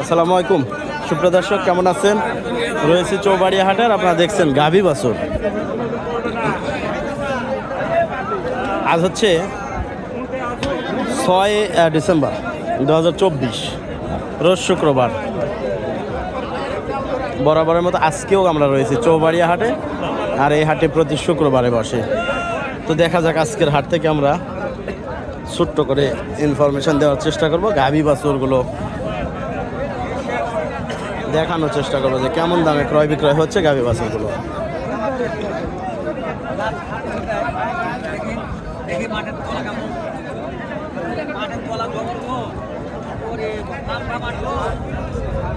আসসালামু আলাইকুম। সুপ্রদর্শক কেমন আছেন? রয়েছে চৌবাড়িয়া হাটের আপনারা দেখছেন গাভী বাছুর। আজ হচ্ছে ছয় ডিসেম্বর দু হাজার চব্বিশ, রোজ শুক্রবার। বরাবরের মতো আজকেও আমরা রয়েছি চৌবাড়িয়া হাটে আর এই হাটে প্রতি শুক্রবারে বসে। তো দেখা যাক আজকের হাট থেকে আমরা ছোট্ট করে ইনফরমেশন দেওয়ার চেষ্টা করব। গাভী বাছুরগুলো দেখানোর চেষ্টা করব যে কেমন দামে ক্রয় বিক্রয় হচ্ছে গাভী বাছুরগুলো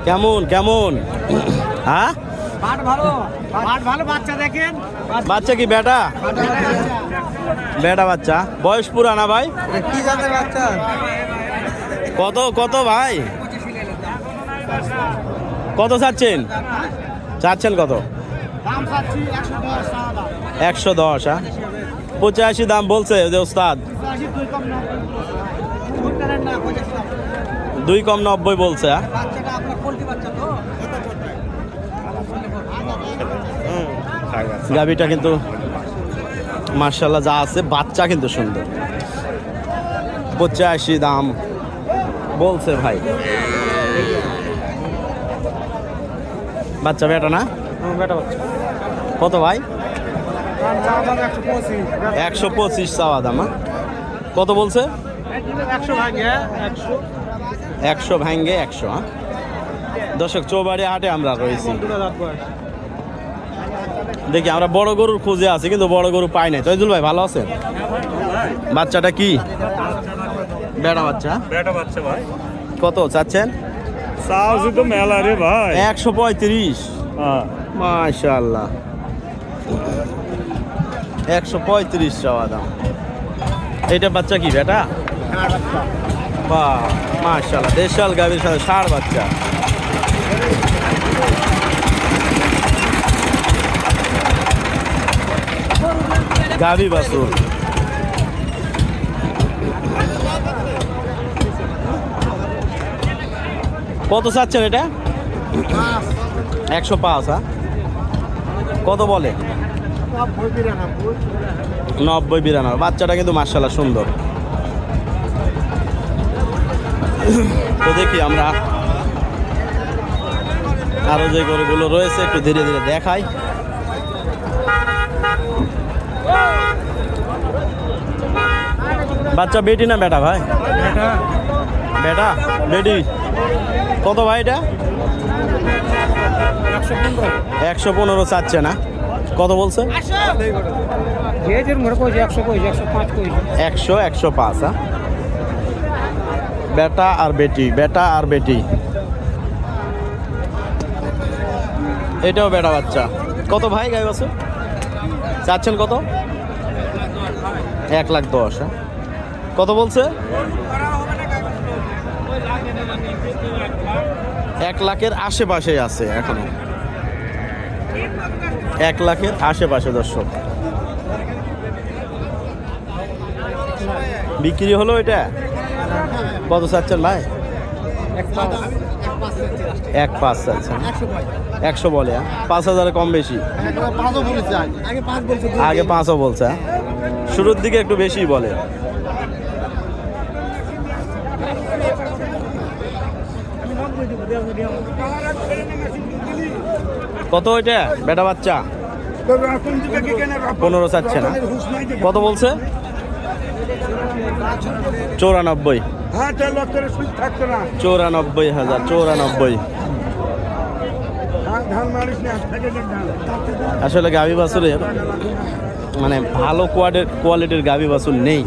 কেমন কেমন? হ্যাঁ? বাচ্চা কি বেটা? বেটা বাচ্চা। বয়স পুরা না ভাই? কি কত কত ভাই? কত চাচ্ছেন? চাচ্ছেন কত? একশো দশ হ্যাঁ? পঁচাশি দাম বলছে যে ওস্তাদ। দুই কম নব্বই বলছে হ্যাঁ? গাভিটা কিন্তু মার্শাল্লাহ যা আছে, বাচ্চা কিন্তু সুন্দর। পঁচাশি দাম বলছে ভাই। বাচ্চা বেটা না? বেটা বাচ্চা। কত ভাই? একশো পঁচিশ চাওয়া দাম হ্যাঁ? কত বলছে? একশো ভাগে একশো। একশো ভাঙ্গে একশো হ্যাঁ? দর্শক চৌবাড়ি হাটে আমরা রয়েছি। দেখি আমরা বড় গরুর খুঁজে আছি কিন্তু বড় গরু পাই নাই। তৈজুল ভাই ভালো আছে বাচ্চাটা কি? বেড়া বাচ্চা বেটা বাচ্চা ভাই। কত চাচ্ছেন? সাহসী তো মেলা রে ভাই। একশো পঁয়ত্রিশ। হ্যাঁ। মাশাল্লাহ একশো পঁয়ত্রিশ চাওয়া দাম। এইটা বাচ্চা কি বেটা? বাহ মাশাল্লাহ দেশাল গাভীর সাথে ষাড় বাচ্চা। গাভী বাছুর। কত চাচ্ছেন এটা? একশো পাঁচ হ্যাঁ? কত বলে? নব্বই বিরানব্বই। বাচ্চাটা কিন্তু মার্শাল্লাহ সুন্দর। তো দেখি আমরা আরও যে গরুগুলো রয়েছে, একটু ধীরে ধীরে দেখাই। বাচ্চা বেটি না বেটা ভাই? বেটা বেটি কত ভাই এটা? একশো পনেরো চাচ্ছে না। কত বলছে? যেদের কইছে একশো একশো পাঁচ একশো একশো পাঁচ হ্যাঁ? বেটা আর বেটি, বেটা আর বেটি। এটাও বেটা বাচ্চা। কত ভাই গাই বাসু? চাচ্ছেন কত? এক লাখ দশ হ্যাঁ? কত বলছে? এক লাখের আশেপাশে আছে এখনও। এক লাখের আশেপাশে দর্শক। বিক্রি হলো এটা? কত চাচ্ছেন ভাই? এক পাঁচ চাচ্ছেন। একশো বলে হ্যাঁ? পাঁচ হাজারে কম বেশি। আগে পাঁচও বলছে হ্যাঁ? শুরুর দিকে একটু বেশি বলে। কত ওইটা? বেটা বাচ্চা? পনেরো চাচ্ছে না। কত বলছে? চৌরানব্বই। চৌরানব্বই হাজার, চৌরানব্বই। আসলে গাভী বাছুরের মানে ভালো কোয়ালিটির গাভী বাছুর নেই।